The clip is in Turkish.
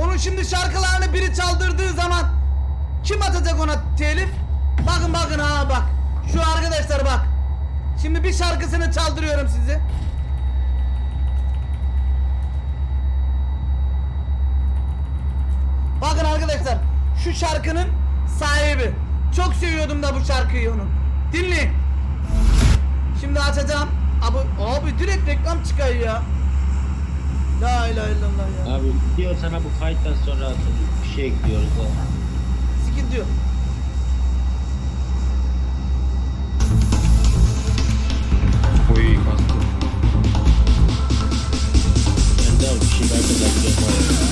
Onun şimdi şarkılarını biri çaldırdığı zaman kim atacak ona telif? Bakın bakın ha bak. Şu arkadaşlar bak. Şimdi bir şarkısını çaldırıyorum size. Bakın arkadaşlar şu şarkının sahibi. Çok seviyordum da bu şarkıyı onun. Dinleyin. Şimdi açacağım. Abi, abi direkt reklam çıkıyor ya. La ilahe illallah ya. Abi diyor sana bu kayıttan sonra bir şey ekliyoruz da. Sikin diyor. Oy kastı. Ben de bir şeyler de yapacağım.